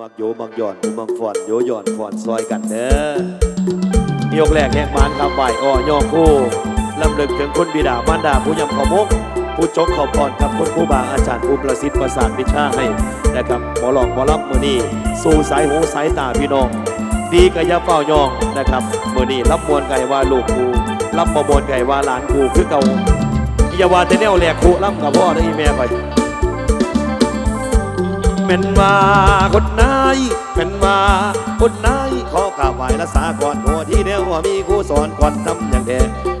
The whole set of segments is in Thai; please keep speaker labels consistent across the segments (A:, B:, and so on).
A: มักโยมักหย่อนมักฟอนโยหย่อนฟอนซอยกันเด้อยกแรกแห่งมานคำไหวอ้อย่อคู่ลำลึกถึงคุณบิดามารดาผู้ยำขอมกผู้จกขอพรกับคุณครูบาอาจารย์ผู้ประสิทธิ์ประสานวิชาให้นะครับหมอหลอกหมอรับมือนี้สู่สายหูสายตาพี่น้อง ดีกะยาเฝ้ายองนะครับมือนี้รับมวลไก่ว่าลูกครูรับประมวลไก่ว่าหลานครูคือเก่าอย่าว่าแต่แนวแหลกครูรับกับพ่อได้แม่ไป เป็นว่าคนนายเป็นว่าคนนายขอกราบไหว้รักษาก่อนหัวที่เดียวมีครูสอนก่อนทำอย่างแท้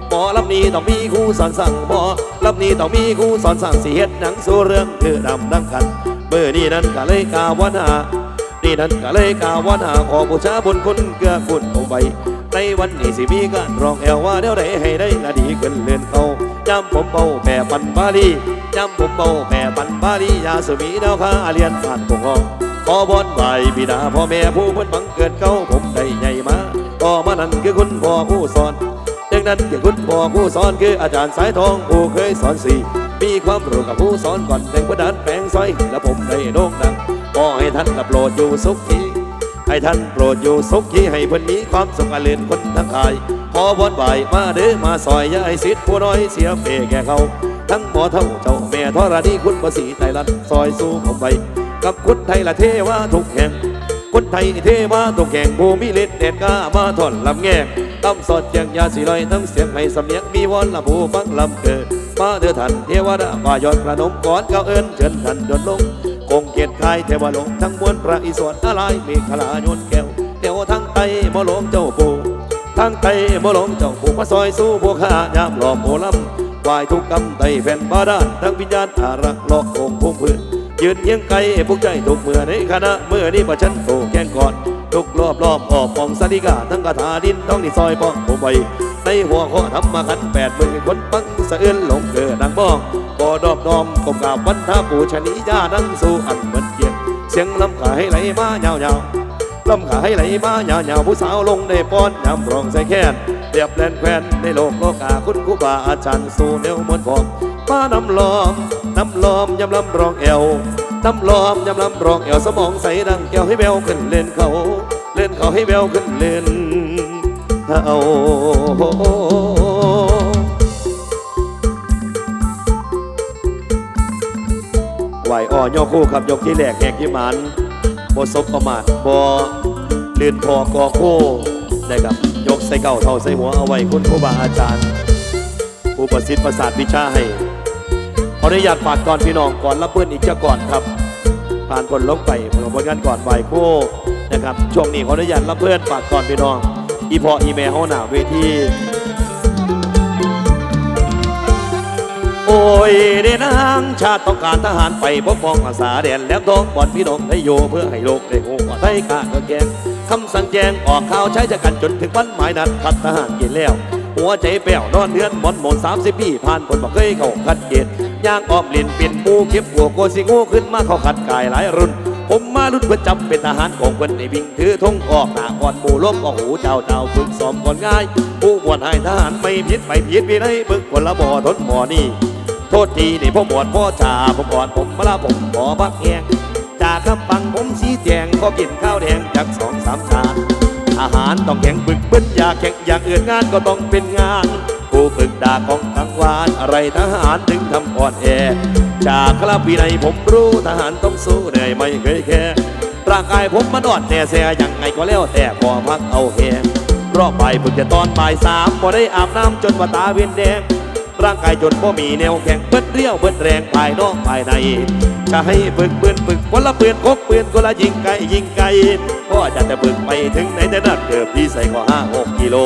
A: หมอลำนี้ต้องมีครูสอนสั่งหมอลำนี้ต้องมีครูสอนสั่งเสีเฮ็ดหนังสู่เรื่องคือดำดังกันเบอร์นี้นั้นก็เลยกาวนานี่นั้นก็เลยกาวนาขอบูชาบุญคุณเกื้อคุณเอาไว้ในวันนี้สิมีการร้องแอวว่าเดี๋ยวใดให้ได้ละดีขึ้นเลื่อนเขาจำผมเบาแผ่ปันบาลี จำผมเบาแผ่ปันบาลียาสมีดาวคาเรียนผ่านปกครองขอบอนไหวบิดาพ่อแม่ผู้เพิ่นบังเกิดเขาผมได้ใหญ่มาต่อมานั้นคือคุณพ่อผู้สอนดังนั้นคือคุณพ่อผู้สอนคืออาจารย์สายทองผู้เคยสอนสี่มีความรู้กับผู้สอนก่อนแต่งประดานแปลงซอยและผมได้โด่งดังขอให้ท่านกับโปรดอยู่สุขีให้ท่านโปรดอยู่สุขีให้เพิ่นมีความสุขอเลื่นคนทั้งกาย ขอบอนไหวมาเด้อมาซอยยาให้สิทธิ์ผู้น้อยเสียเปแก่เขา ทั้งหมอเท่าเจ้าแม่ธรณีคุณประสีไทยรัฐซอยสู้ผมไปกับคนไทยละเทวาทุกแห่งคนไทยเทวาทุกแห่งภูมิเล็ดเด็ดกล้ามาทอนลำแง่ตั้มสดอย่างยาสีลอยทั้งเสียงให้สำเนียงมีวอนละผู้ฟังลำเกิดมาเดือทันเทวดาว่ายอดประนมก่อนเก้าเอิญเชิญทันยนลงคงเกียรติกายเทวลงทั้งมวลพระอิศวรอะไรมีขลาโยนแก้วเดี๋ยวทั้งไตมหลงเจ้าปู่ ทั้งไตมหลงเจ้าปู่มาซอยสู้พวกข้ายามหลอมโมลำวายทุกกรรมไตแผ่นบาดาลทั้งวิญญาณอารักษ์ลอกองพุ่มพื้นยืนเยียงไกลพวกใจทุกเมื่อในคณะเมื่อนี้ประชันโตแกงกอนทุกรอบรอบออกปองสาริกาทั้งกระถาดินต้องนี่ซอยป้องผมไปในหัวข้อทำมาขันแปดมือคนปังสะเอื้นหลงเกิดดังบ้องก่อดอบดอมกบกราบวันท่าปูชนียานังสู่อันเหมือนเกียงเสียงลำขาให้ไหลมาเงาเงา ลำขาให้ไหลมาหยาหยาผู้สาวลงในป้อนยำรองใส่แค้นเรียบแลนแควนในโลกโลกาคุณครูบาอาจารย์สู่แนวมวลพองป้าน้ำล้อมน้ำล้อมยำลำรองเอวน้ำล้อมยำลำรองเอวสมองใสดังแก้วให้แววขึ้นเล่นเขา เล่นเขาให้แววขึ้นเล่นเอาไหวอ่อนยอคู่ครับยกที่แหลกแหกที่หมัน บสบประมาทบเลื่นพอกอโคนะครับยกใส่เก่าเท่าใส่หัวเอาไว้คุณครูบาอาจารย์ผู้ประสิทธิ์ประสาทวิชาให้ขออนุญาตฝากก่อนพี่น้องก่อนรับเพื่อนอีกจะก่อนครับ ผ่านคนลงไปเพื่อผลงานก่อนไหวโค้นะครับช่วงนี้ขออนุญาตรับเพื่อนฝากก่อนพี่น้องอีพออีเมลเขาหนาเวที โอ้ยเดนางชาติต้องการทหารไปปกป้องอาสาแดนแหลมทองบ่อนพี่น้องได้โยเพื่อให้โลกได้โง่ว่าไทยข้าเกิดแกงคำสั่งแจงออกข่าวใช้จะกันจนถึงวันหมายนัดขัดทหารกินแล้ว หัวใจแป้วนอนเดือนหมอนหมนสามสิบปีผ่านคนบอกเคยเข้าคัดเกตย่างออบเล่นเป็นหมูเก็บหัวโกสิงูขึ้นมาเข้าขัดกายหลายรุ่น ผมมารุ่นเพื่อจำเป็นทหารของเพื่อนในวิ่งถือธงออกหน้าก่อนหมู่ล้มออกหูเจ้าเจ้าฝึกซ้อมก่อนง่าย ผู้บวชให้ทหารไม่ผิดไม่ผิดวินัยบึกคนละบ่อทนบ่อนี่ โทษทีนี่พ่อหมวดพ่อจ่าผมก่อนผมมาละผมขอพักแหงจากคำปังผมสีแจงก็กินข้าวแดงจากสองสามจาอาหารต้องแข็งบึกบึนอยากแข่งอย่างอื่นงานก็ต้องเป็นงานผู้ฝึกดาของกลางวานอะไรทหารถึงทำอ่อนแอ จากคราบวินัยผมรู้ทหารต้องสู้เหนื่อยไม่เคยแค่ร่างกายผมมันอ่อนแน่แซ่ยังไงก็แล้วแต่พอพักเอาแหงรอบบ่ายเพิ่งจะตอนบ่ายสามพอได้อาบน้ำจนว่าตาเวียนแดง ร่างกายจนพ่มีแนวแข็งเบิดเรียวเบิดแรงภายนอกภายในจะให้ฝึกปืนฝึกคนละปืนคกปืนคนละยิงไกยิงไกก็จะแต่ฝึกไปถึงไหนแต่นักเกิบที่ใส่ก็ห้าหกกิโล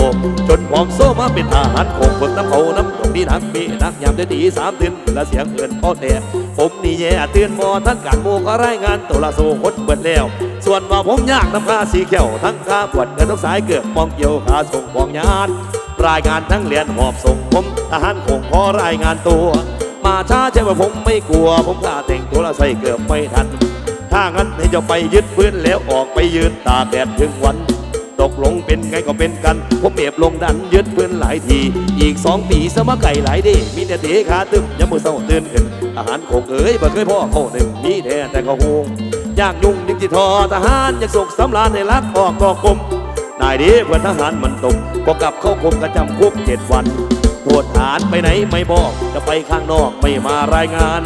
A: จนผอมโซ่มาเป็นทหารคงฝึกน้ำเขาน้ำตรงนี้นักมีนักยามได้ตีสามตื่นและเสียงเอื่นพ่อแต่ผมนี่แย่เตือนมอท่านการโมก็รายงานตัวละโซคนเบิดแล้ว ส่วนว่าผมยากน้ำคาสีเขียวทั้งคาปวดเงินทุกสายเกือบมองเกี่ยวขาส่งปองยาน รายงานทั้งเรียนหอบส่งผมทหารคงขอรายงานตัว มาช้าใช่ว่าผมไม่กลัว ผมกล้าแต่งตัวละใส่เกือบไม่ทัน ถ้างั้นให้เจะไปยึดพื้นแล้วออกไปยืนตากแดดถึงวัน ตกลงเป็นไงก็เป็นกัน ผมเมียบลงดันยึดพื้นหลายที อีกสองปีสมะไก่หลายเดีมีแต่เตะขาตึมยามมือเศร้าตื่นขึ้นอาหารคงเอ๋ยบ่เคยพ่อเข้าหนึ่งมีแท้แต่ก็หงอยากยุ่งยิ่งที่ทอทหารอยากสุขสำราญให้รักออกตอกลม นายดีเพื่อนทหารมันตกก็กลับเข้ากรมกระจำคุกเจ็ดวันโทษฐานไปไหนไม่บอกจะไปข้างนอกไม่มารายงาน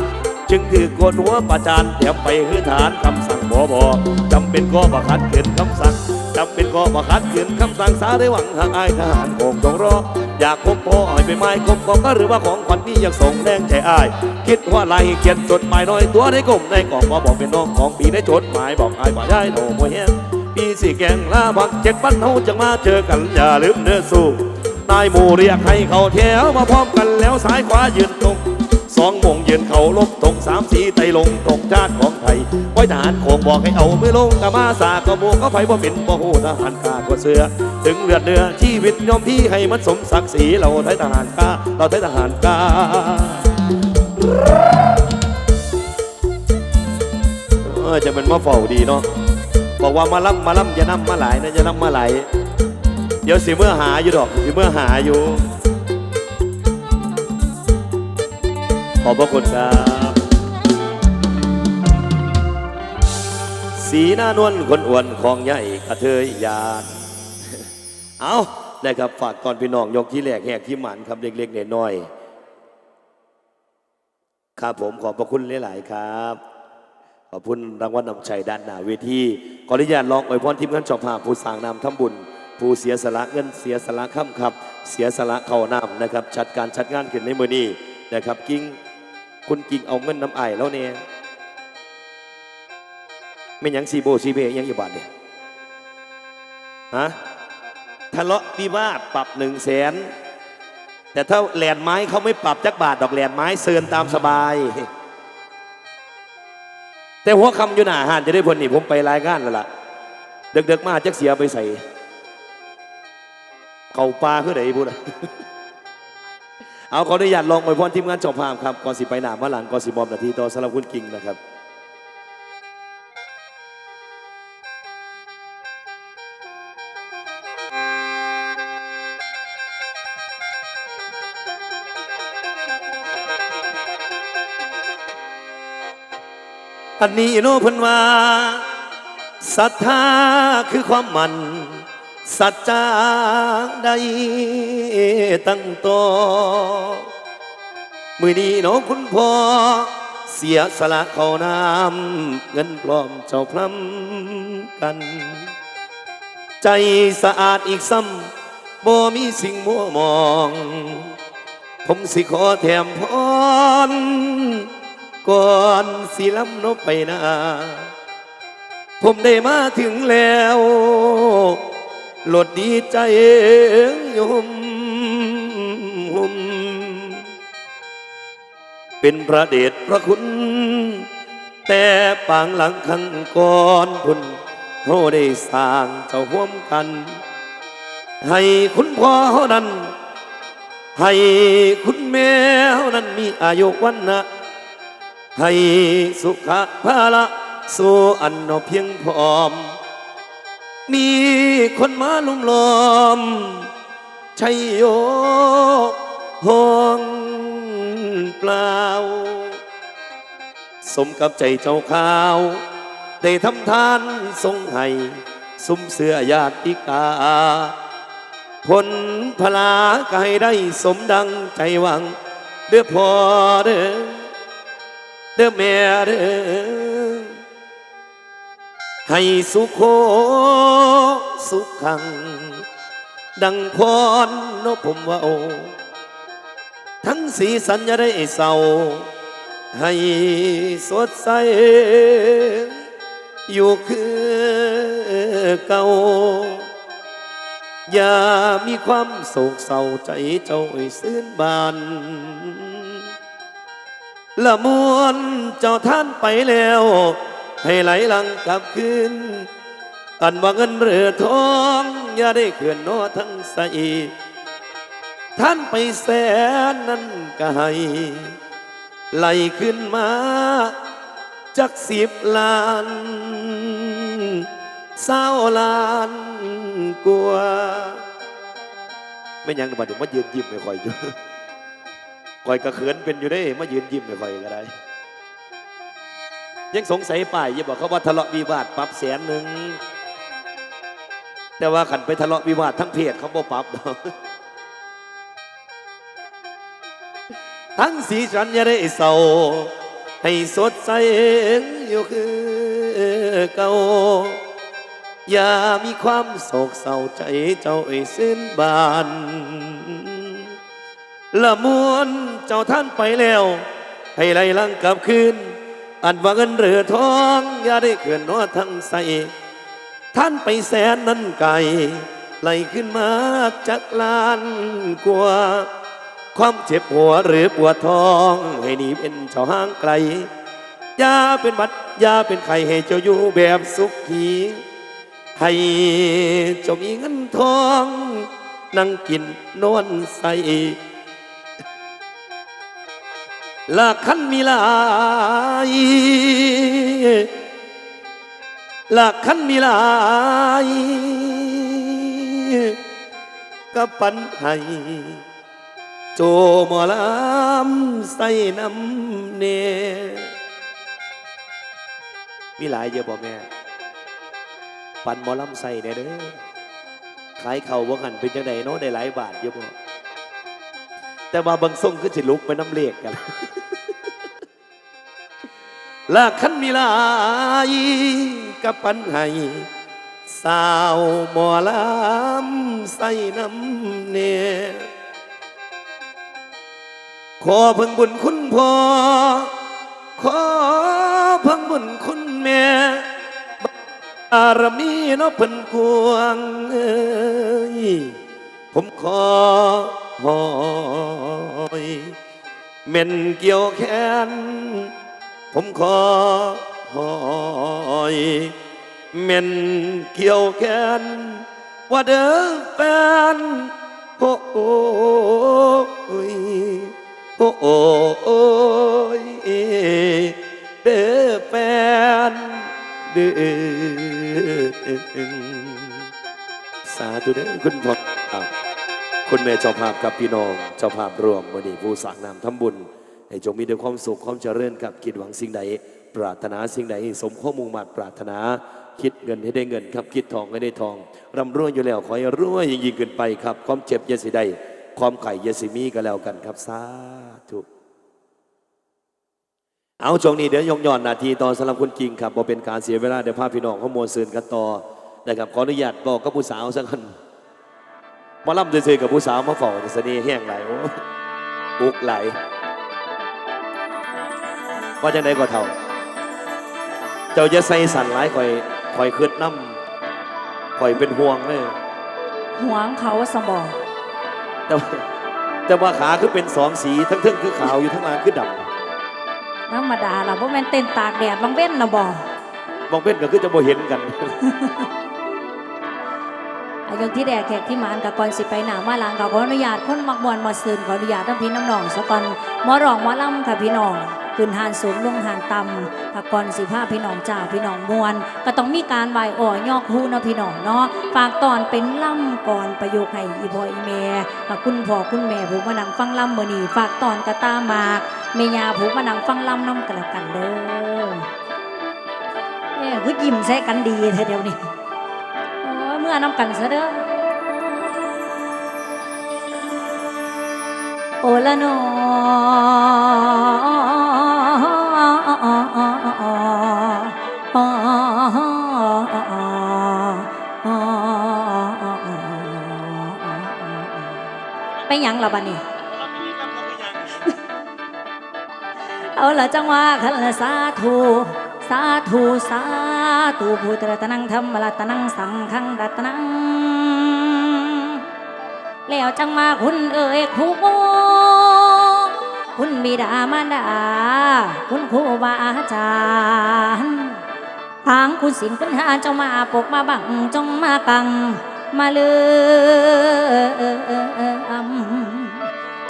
A: จึงถือกนหัวประจานแถมไปหื้อฐานคำสั่งบอบอจำเป็นก็บักคัดเกินคำสั่งจำเป็นก็บักคัดเกินคำสั่งสาได้หวังหางอายทหารคงต้องรออยากพบพ่อให้ไปไม้คมกองก็หรือว่าของขวัญพี่อยากส่งแรงใจอาย คิดว่าไรเขียนจดหมายน้อยตัวในกลมในกล่องมาบอกเป็นน้องของพี่ได้จดหมายบอกอายว่าย้โหนโมเฮง พี่สี่แกงลาบักเจ็ดวันเฮาจะมาเจอกันอย่าลืมเนื้อสู้นายหมูเรียกให้เขาแถวมาพร้อมกันแล้วซ้ายขวายืนตรงสองโมงเยืนเขาลบตรงสามสีไตลงตรงชาติของไทยไว้ทหารโคงบอกให้เอามือลงกะมาสากกะโมก็ไฟบ่เป็นบ่หูทหารกากว่าเสือ ถึงเลือดเนื้อชีวิตยอมพี่ให้มันสมศักดิ์ศรีเราไทยทหารกาเราไทยทหารกาเออจะเป็นมาเฝ้าดีเนาะ บอกว่ามาล่ำมาล่ำอย่านำมาหลายนะอย่านำมาหลายเดี๋ยวสิเมื่อหาอยู่ดอกสิเมื่อหาอยู่ ขอบพระคุณครับ สีหน้านวลคนอ้วนของใหญ่กระเทยยานเอานะครับฝากก่อนพี่น้องยกที่แหลกแหกที่หมันครับเล็กๆน้อยๆครับผมขอบพระคุณหลาย ๆ ครับ ขอบคุณรางวัลนำชัยด้านหน้าเวทีขออนุญาตลองอวยพรทีมงานเจอบภาพผู้สร้างนามทำบุญ ผู้เสียสละเงินเสียสละค่ำครับ เสียสละเข้านามนะครับจัดการจัดงานขึ้นในมือนี้นะครับกิ้งคุณกิ้งเอาเงินน้ำไอแล้วเนี่ยไม่ยังซีโบซีเบยังอีบานเนี่ยฮะทะเลาะวิวาทปรับหนึ่งแสนแต่ถ้าแหลนไม้เขาไม่ปรับจักบาทดอกแหลนไม้เซินตามสบาย แต่หัวคำอยู่หน้าหานจะได้ผลนี่ผมไปรายงานแล้วล่ะเด็กๆมาจักเสียไปใส่ เข่าปลาคือไหนพูดอะเอาขออนุญาตลองไปพรทีมงานจบภาพครับก่อนสิไปหนามาหลังก่อนสิบอมนาทีต่อสำหรับคุณกิงนะครับ อันนี้โนเพันว่าศรัทธาคือความมันสัจจาได้ตั้งต่อมือนี้น้องคุณพ่อเสียสละเขาน้ำเงินปลอมเจ้าพลัมกัน ใจสะอาดอีกซ้ำบ่มีสิ่งมัวมอง ผมสิขอแถมพร ก่อนสิล้ำนบไปนาผมได้มาถึงแล้วโหลดดีใจยมหุมเป็นพระเดชพระคุณ แต่ปางหลังขังก่อนพุ่นเขาได้สร้างเจ้าห่วมกัน ให้คุณพ่อนั้น ให้คุณแม่นั้นมีอายุวันนะ ให้สุขภาละสู่อันนอเพียงพร้อม มีคนมาลุมล้อมชัยโยห้องเปล่า สมกับใจเจ้าข้าว ได้ทำทานทรงให้สุมเสื้อญาติกา ผลพลาก็ให้ได้สมดังใจหวัง เด้อพอเด้อ เด้อแม่เด้อให้สุขโขสุขขัง ดังพรนผมว่าโอ ทั้งสีสันจะได้เศร้า ให้สดใส อยู่คือเก่าอย่ามีความโศกเศร้าใจเจ้าไอ้ซื่นบาน ละมวนเจ้าท่านไปแล้ว ให้ไหลหลังกลับคืนอันว่าเงินเรือทอง อย่าได้เขื่อนนอทั้งใสท่านไปแสนนั้นก็ให้ไหลขึ้นมาจากสิบล้านเศร้าล้านกว่าไม่ยังมาเดี๋ยวมายืนยิ้มไม่ค่อยอยู่ คอยกระเขินเป็นอยู่ได้มายืนยิ้มไม่ค่อยก็ได้ ยังสงสัยป่ายย่าบอกเขาว่าทะเลาะวิวาทปรับแสนหนึ่งแต่ว่าขันไปทะเลาะวิวาททั้งเพศเขาบ่ปรับทั้งสีสันอย่าได้เศร้าให้สดใสอยู่คือเก่าอย่ามีความโศกเศร้าใจเจ้าเอ่ยสิ้นบาน ละมวนเจ้าท่านไปแล้ว ให้ไหลลังกลับคืน อันว่าเงินเรือทองอย่าได้เขื่อนนอทั้งใส ท่านไปแสนนั้นไกลไหลขึ้นมาจากลานกว่าความเจ็บหัวหรือปวดท้อง ให้หนีเป็นเจ้าห้างไกลยาเป็นบัดยาเป็นไข่ให้เจ้าอยู่แบบสุขีให้เจ้ามีเงินทอง นั่งกินนอนใส ลาคันมีลายลาคันมีลายกับปันให้โจหมอลำใส่น้ำเนมีหลายเยอะบ่แม่ปันหมอลำใส่เนี่ยเด้อขายเข่าว่าหันเป็นจังไดเนาะได้หลายบาทเยอะบ่ แต่ว่าบางส่งคือสิลุกไปน้ำเลขกันลากคันมีลายกับปันให้สาวหมอลำใส่น้ำเน่ขอเพิ่งบุญคุณพ่อขอเพิ่งบุญคุณแม่บารมีเนาะเพิ่นกวงเอ้ยผมขอหอ ยเม่นเกี่ยวแขน ผมขอหอยเม่นเกี่ยวแขน ว่าเด้อแฟนโอ้โอ้ยโอ้โอ้ยเด้อแฟนเด้อสาธุเด้อคุณพ่อ คุณแม่เจ้าภาพกับพี่น้องเจ้าภาพรวมวันนี้ผู้สั่งนำทำบุญ ให้จงมีแต่ความสุขความเจริญกับคิดหวังสิ่งใด ปรารถนาสิ่งใดสมข้อมุ่งมั่นปรารถนา คิดเงินให้ได้เงินครับคิดทองให้ได้ทองร่ำรวยอยู่แล้วขอให้รวยยิ่งยิ่งขึ้นไปครับ ความเจ็บอยสิได้ความไข่อยสิมีก็แล้วกันครับสาธุเอาช่วงนี้เดี๋ยวยกย่อนนาทีตอนสำหรับคุณจริงครับบ่เป็นการเสียเวลาเดี๋ยวพาพี่น้องข้อมูลสื่อกันต่อนะครับขออนุญาตบอกกับผู้สาวสักคน มาล่ำซื่อๆกับผู้สาวมาฝอกเสน่ห์แห้งไหลโอ้อุกไหลว่าจังไดก็เท่า เจ้าจะใส่สั่นหลายคอยคอยคืดน้ำคอยเป็นห่วงเลย
B: หวงเขาสมอง
A: แต่ว่าแต่ว่าขาคือเป็นสองสีทั้งเทึงคือขาวอยู่ทั้งล่างคือด
B: ธรรมดาล่ะเพราะมันเต้นตากแดดบางเว้นนะบ่ำ
A: มองเป็นก็คือจะบ่เห็นกัน
B: อายุที่แดกแขกที่มานกับก่อนสิไปหนามาหลังก็ขออนุญาตคนมักมวนมาซืนขออนุญาตทั้งพี่น้ำน้องสกอนมอรองมอล่ำค่ะพี่น้องขึ้นหานสูงลงหานต่ำถ้าก่อนสิผ้าพี่น้องเจ้าพี่น้องมวน ก็ต้องมีการไหวอ่อยอกฮูเนะพี่น้องเนาะฝากตอนเป็นล่ำก่อนประโยคให้อีพ่ออีแม่ถ้าคุณพ่อคุณแม่ผู้มานังฟังล่ำมื้อนี้ฝากตอนกระตามากแม่ยาผู้มานังฟังล่ำน้ำกันแล้วกันเด้อเอ้ยคือยิ้มแซกันดีเธอเดียวนี้ น้ำกันซะเด้อโอละนอไปยังละบัดนี้เอาละจังว่าคันละสาธุ สาธุ สา ธุพุทธรัตนังธรรมรัตนังสังฆังรัตนัง แล้วจังมาคุณเอ่ยครูคุณบิดามารดา คุณครูบาอาจารย์ทางคุณสิงคุณหาเจ้ามาปกมาบังจงมากัง มาเลือม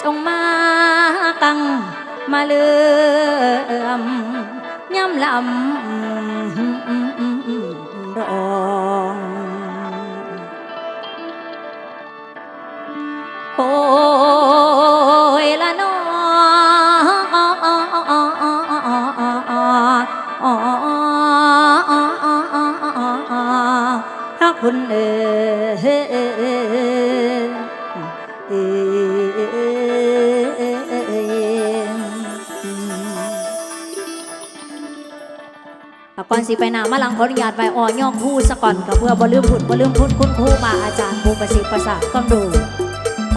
B: จงมากัง มาเลื่อมย่ำลำ โอยละนอพระคุณเอ๋ก่อนสิไปนามาลังขออนุญาตไปอ่อย่องคู่สะก่อนก็เพื่อบ่ลืมพุดบ่ลืมพุดคุณคู่มาอาจารย์ผู้ประสิทธิ์ประสาทต้องดู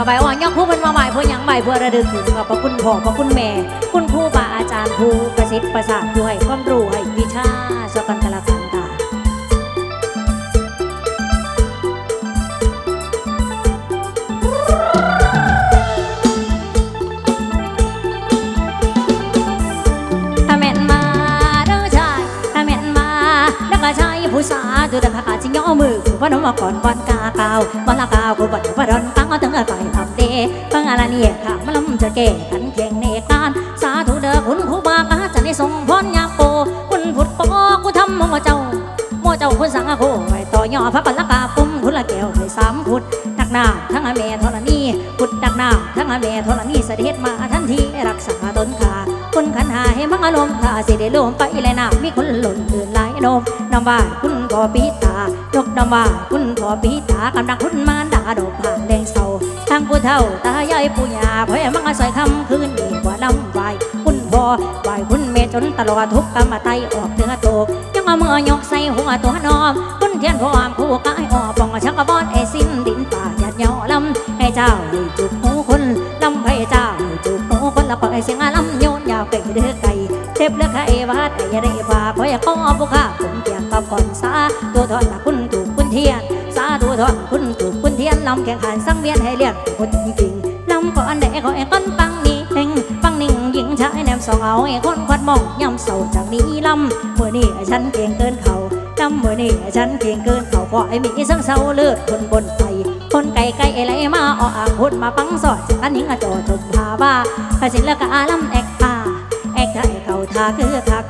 B: กับใบอ่อนย่อคู่มันมาใหม่เพื่อหยังใบเพื่อระลึกถึงกับพระคุณพ่อพระคุณแม่ คุณครูบาอาจารย์ผู้ประสิทธิ์ประสาทด้วยความรู้ให้วิชาสกันกละกันตาถ้าแม่นมาด้อชายถ้าแม่นมาดักชายผู้สาดูดักขาจิย่อมือพนมมาก่อนวันกาเกาวันละกาวกูบัดบัดอนตั้อาำว่าคุณพ่อปีตายกน้ำว่าคุณพ่อปีตากำลังคุณมารดาดอกผ่านแดงเศร้าทั้งผู้เฒ่าตายายปู่ย่าพ่อมังอาศัยคำคืนดีกว่าลำไหวคุณพ่อไหวคุณเมจนตลอดทุกกรรมไตออกเนื้อตกยังเอามือยกใส่หัวตัวนอมคุณเทียนพร้อมคู่กายออปองชักกระบอนไอสิ้นดินป่าหยาดเหยาลำให้เจ้าได้จุกหูคนลำให้เจ้าได้จุกหูคนละปล่อยเสียงลำโยนยาวไก่เดือไก่เจ็บเลือไข่วาดไอ้ยาได้บาพราะอยากขอบุค่าผมเกีย ก่อนสาตัวทอนละคุณถูกคุณเทียน สาธุทอนคุณถูกคุณเทียนลำแข่งขันสังเวียนให้เรียกคนจริงลำก่อนแดขอไอ้ก้นปังนี้เพ่งปังนิ่งหญิงชายแนมสองเอาไอ้คนควัดมองย่ำเสาจากนี้ลำเมื่อนี้ฉันเก่งเกินเขาลำเมื่อนี้ฉันเก่งเกินเขาขอไอ้มีสังเศร้าเลือดคนบนไฟคนไก่ไก่ไอ้ไรมาออ่างพูดมาปังสอดจากอันนี้กระโจจมพาบ้าข้าศิลกาลำแอกตาแอกไทยเขาทาคือคัก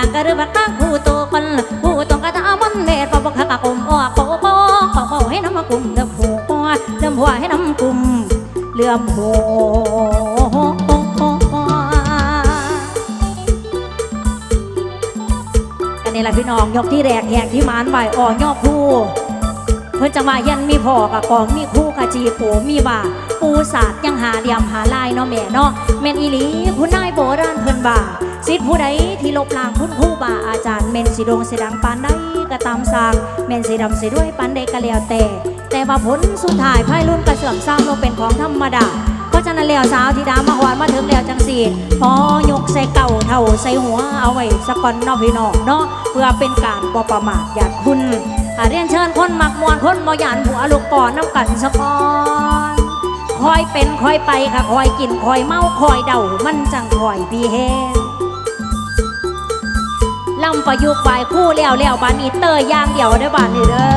B: างกระรือบักข้างผู้โตคนผู้ตรงกระทามันเดชปะปะขะกะกลมอ้อโปโปขอบอให้น้ำกลุ่มเดือมหัวเดือมหัวให้น้ำกลุ่มเลื่อมหัวกันนี่แหละพี่น้องยกที่แรกแหกที่มานไหวอ่อยอผู้เพื่อนจะมายันมีพ่อกับกองมีคู่กับจีโปมีบ่าปูศาสตร์ยังหาเหลี่ยมหาลายเนาะแม่เนาะแม่นอีหลีคุณนายโบราณเพิ่นบ่า สิทธิผู้ใดที่ลบล้างคุณครูบาอาจารย์เมนสิดงสิดังปานใดก็ตามสร้างเมนสิดำสิด้วยปานใดก็แล้วแต่ แต่ว่าผลสุดท้ายภายรุ่นกระเสื่อมซ้ำลงเป็นของธรรมดาเพราะฉะนั้นแล้วสาวที่ดามาหวานมาถึงแล้วจังสีพอยกใส่เก่าเท่าใส่หัวเอาไว้สะก่อนนาะพี่น้องเนาะเพื่อเป็นการบ่ประมาทหยาดคุณเรียนเชิญคนมักมวนคนบ่หยานผัวลูกก่อนน้ำกันสะก่อนคอยเป็นคอยไปค่ะคอยกินคอยเมาคอยเดามันจังคอยพี่แห้ง ลำประยุกต์บายคู่แล้วแล้วบานนี้เตยย่างเดี่ยวได้บานนี้เด้อ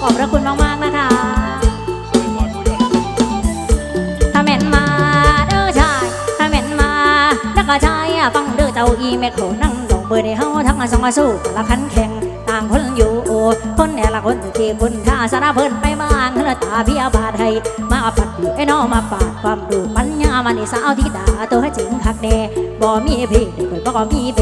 B: ขอบพระคุณมากๆนะคะถ้าแม่นมาเด้อชายถ้าแม่นมาแล้วก็ชายฟังเด้อเจ้าอีแม่เขานั่งดอกเบอร์ในเฮาทั้งสองอาสู้ละคันแข่งต่างคนอยู่คนเนี่ยละคนที่คุณท่าสารเพิ่นไปบ้างละตาพี่อาบาดให้มา ไอ้น้องมาปาดความดูปัญญามันนี่สาวที่ด่าตัวจริงคักแน่บ่มีพี่เด็กเปิดบ่ก็มีแบ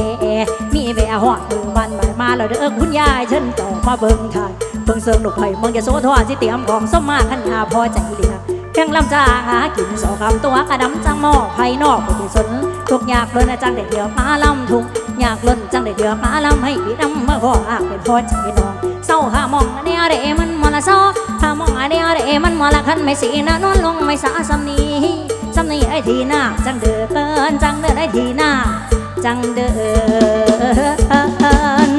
B: มีแบหอดมือมันมามาแล้วเด้อคุณยายฉันต้องมาเบิ่งทายเบิ่งเสิร์งลูกไผ่เบิ่งจะโซทอสิเตรียมของสมมาขันหาพอใจเลียแข่งลำจางหากินสองคำตัวกระดำจังหม้อภายนอกผู้ที่สนทุกอยากล้นจังเด็ดเดียวมาลำทุกอยากล้นจังเด็ดเดียวมาลำให้พี่ดำเมื่ออากเป็นพอใจน้อง เศร้าหามองอันเดียเดมันมอละซ้อหามองอันเดียเดมันมอละคันไม่สีนะนวลลงไม่สาสำนีสำนีไอ้ทีหน้าจังเดือเกินจังเดือไอ้ทีหน้าจังเดือน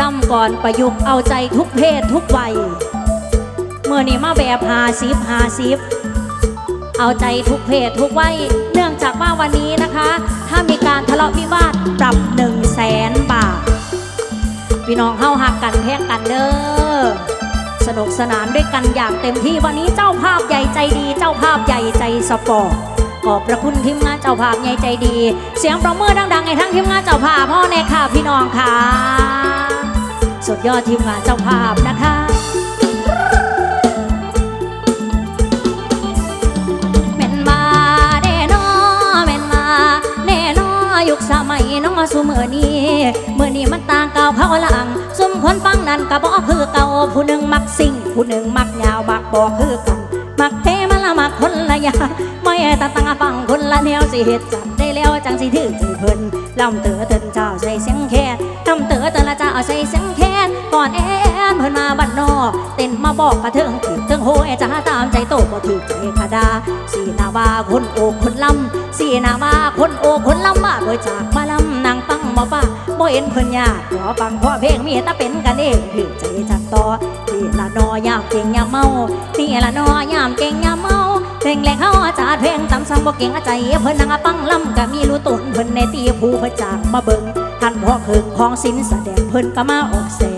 B: ล่ำก่อนประยุกต์เอาใจทุกเพศทุกวัยเมื่อนี้มาแบบหาซิบหาซิบเอาใจทุกเพศทุกวัยเนื่องจากว่าวันนี้นะคะถ้า มีการทะเลาะวิวาทปรับหนึ่งแสนบาท พี่น้องเข้าหักกันแพงกันเด้อสนุกสนานด้วยกันอย่างเต็มที่วันนี้เจ้าภาพใหญ่ใจดี เจ้าภาพใหญ่ใจสปอร์ตขอบพระคุณทีมงานเจ้าภาพใหญ่ใจดี เสียงประมือดังๆให้ทั้งทีมงานเจ้าภาพพ่อแน่ค่ะพี่น้องค่ะ สุดยอดทีมงานเจ้าภาพนะคะ มาสู่เมื่อนี้เมื่อนี้มันต่างเก่าเขาหลังซุ่มคนฟังนั่นก็บอกคือเก่าผู้หนึ่งมักสิ่งผู้หนึ่งมักยาวมักบอกคือกันมักเทมาละมักคนละยาไม่ตาตั้งฟังคนละแนวสิเหตุจัดได้แล้วจังสิถือใจเพิ่นลำเต๋อเตินเจ้าใส่เสียงแค่ลำเต๋อเตินละเจ้าใส่เสียงแค่ก่อนแอ เต้นมาบอกกระเทิงถือเทิงโหยจ้าตามใจโตบ่ถือใจคาดาสีนาวาคนโอคนลำสีนาวาคนโอคนลำมาโดยจากมาลำนางฟังบ่ฟ้าบ่เห็นเพิ่นยากขอฟังเพ่อเพลงมีแต่เป็นกันเองถือใจจักต่อนี่ละนอยามเก่งยามเมานี่ละนอยามเก่งยามเมาเพลงแรงเฮาอาจารย์เพลงตำซ้ำบ่เก่งอาใจเพิ่นนางปังลำก็มีรู้ตุนเพิ่นในตีผู้เพิ่นจากมาเบิ่งท่านพ่อคืนของศิลป์แสดงเพิ่นก็มาออกแสง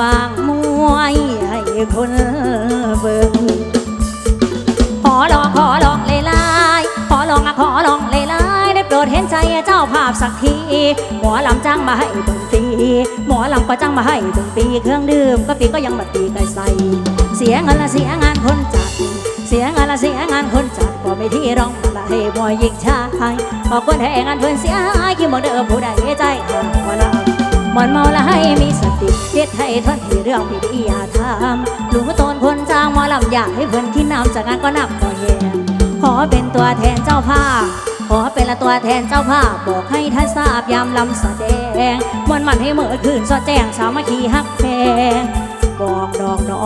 B: บางมวยให้คนเบิ่งขอลองขอลองเลยลายขอลองอะขอลองเลยลายได้โปรดเห็นใจเจ้าภาพสักทีหมอลำจ้างมาให้เบิ่งฟรีหมอลำก็จ้างมาให้เบิ่งฟรีเครื่องดื่มก็ฟรีก็ยังบัดตีก็ใส่เสียเงินละเสียงานคนจัดเสียเงินละเสียงานคนจัดบ่ไม่ที่ร้องมาละให้บ่ยิงชายขอคนให้งานเพิ่นเสียหายคิดบ่เด้อผู้ใดใจหาบ่ละ มันเมาและให้มีสติเทียดให้ทนที่เรื่องผิดอีอย่าทำลุงตนคนจ้างมอลำอยากให้เพิ่นที่นำจากงานก็นับก็แย่ขอเป็นตัวแทนเจ้าภาพขอเป็นละตัวแทนเจ้าภาพบอกให้ท่านทราบยามลำแสดงมวนมันให้เมื่อคืนสอดแจ้งสามัคคีฮักแพงบอกดอกน้อ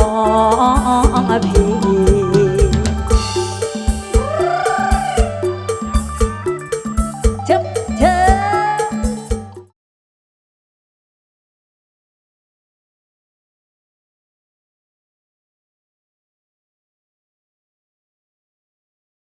B: งอภี